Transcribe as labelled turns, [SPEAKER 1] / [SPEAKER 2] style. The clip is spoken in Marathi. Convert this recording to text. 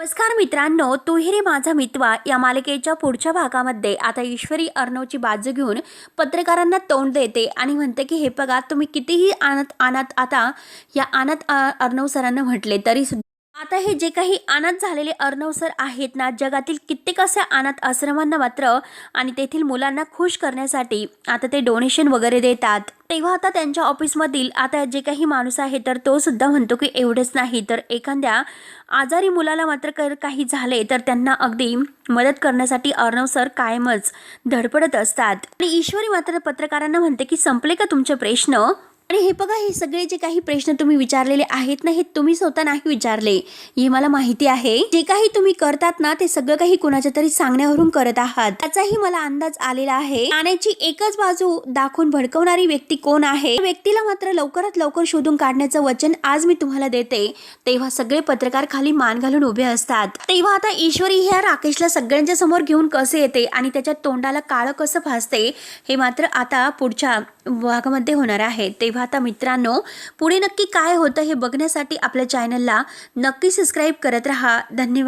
[SPEAKER 1] नमस्कार मित्रांनो तुहिरी माझा मितवा या मालिकेच्या पुढच्या भागामध्ये आता ईश्वरी अर्णवची बाजू घेऊन पत्रकारांना तोंड देते आणि म्हणते की हे बघा तुम्ही कितीही आणत आणत आता या आणत अर्णव सरांना म्हटले तरी सुद्धा आता हे जे काही अनाथ झालेले अर्णव सर आहेत ना जगातील कित्येक अशा अनाथ आश्रमांना मात्र आणि तेथील मुलांना खुश करण्यासाठी आता ते डोनेशन वगैरे देतात. तेव्हा आता त्यांच्या ऑफिसमधील आता जे काही माणूस आहे तर तो सुद्धा म्हणतो की एवढंच नाही तर एखाद्या आजारी मुलाला मात्र कर काही झाले तर त्यांना अगदी मदत करण्यासाठी अर्णव सर कायमच धडपडत असतात. आणि ईश्वरी मात्र पत्रकारांना म्हणते की संपले का तुमचे प्रश्न? आणि हे बघा हे सगळे जे काही प्रश्न तुम्ही विचारलेले आहेत ना हे तुम्ही स्वतः नाही विचारले. हे मला माहिती आहे. जे काही तुम्ही करतात ना ते सगळं काही कुणाच्या तरी सांगण्यावरून करत आहात. त्याचाही मला अंदाज आलेला आहे. नाण्याची एकच बाजू दाखवून भडकवणारी व्यक्ती कोण आहे? व्यक्तीला मात्र लवकरात लवकर शोधून काढण्याचं वचन आज मी तुम्हाला देते. तेव्हा सगळे पत्रकार खाली मान घालून उभे असतात. तेव्हा आता ईश्वरी ह्या राकेशला सगळ्यांच्या समोर घेऊन कसे येते आणि त्याच्या तोंडाला काळं कसं फासते हे मात्र आता पुढच्या भागामध्ये होणार आहे. तेव्हा आता मित्रांनो पुढे नक्की काय होतं हे बघण्यासाठी आपल्या चॅनलला नक्की सबस्क्राईब करत राहा. धन्यवाद.